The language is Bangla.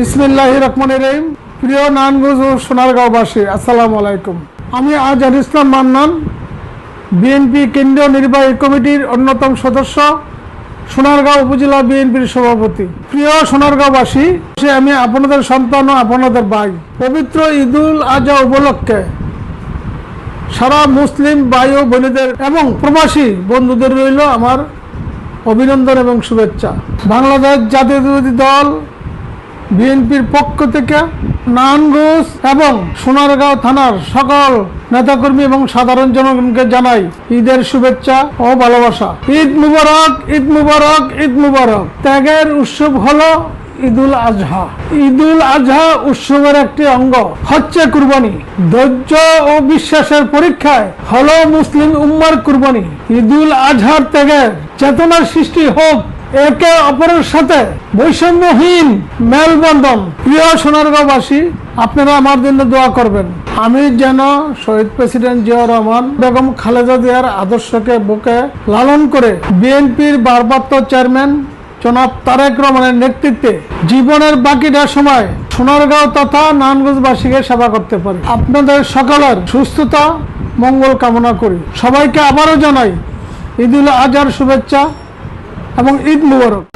বিসমিল্লাহ রহমান রহিম। প্রিয় নানগঞ্জ ও সোনারগাঁওবাসী, আসসালামু আলাইকুম। আমি আজহার ইসলাম মান্নান, বিএনপি কেন্দ্রীয় নির্বাহী কমিটির অন্যতম সদস্য, সোনারগাঁও উপজেলা বিএনপির সভাপতি। প্রিয় সোনারগাঁওবাসী, সে আমি আপনাদের সন্তান ও আপনাদের ভাই। পবিত্র ঈদুল আজহা উপলক্ষে সারা মুসলিম ভাই ও বোনেদের এবং প্রবাসী বন্ধুদের রইল আমার অভিনন্দন এবং শুভেচ্ছা। বাংলাদেশ জাতীয়তাবাদী দল বিএনপির পক্ষ থেকে নানগঞ্জ এবং সোনারগাঁও থানার সকল নেতাকর্মী এবং সাধারণ জনগণকে জানাই ঈদের শুভেচ্ছা ও ভালোবাসা। ঈদ মুবারক ঈদ মুবারক ঈদ মুবারক। ত্যাগের উৎসব হলো ঈদুল আজহা। ঈদুল আজহা উৎসবের একটি অঙ্গ হচ্ছে কুরবানি। ধৈর্য ও বিশ্বাসের পরীক্ষায় হলো মুসলিম উম্মার কুরবানি। ঈদুল আজহার ত্যাগের চেতনার সৃষ্টি হোক একে অপরের সাথে বৈষম্যহীন মেলবন্ধন। প্রিয় সোনারগাঁওবাসী, আপনারা আমার জন্য দোয়া করবেন। আমি যেন শহীদ প্রেসিডেন্ট জিয়াউর রহমান, বেগম খালেদা জিয়ার আদর্শকে বুকে লালন করে বিএনপির ভারপ্রাপ্ত চেয়ারম্যান জনাব তারেক রহমানের নেতৃত্বে জীবনের বাকিটা সময় সোনারগাঁও তথা নানগঞ্জবাসীকে সেবা করতে পারি। আপনাদের সকলের সুস্থতা, মঙ্গল কামনা করি। সবাইকে আবারও জানাই ঈদুল আজহার শুভেচ্ছা। এবং ঈদ মুবারক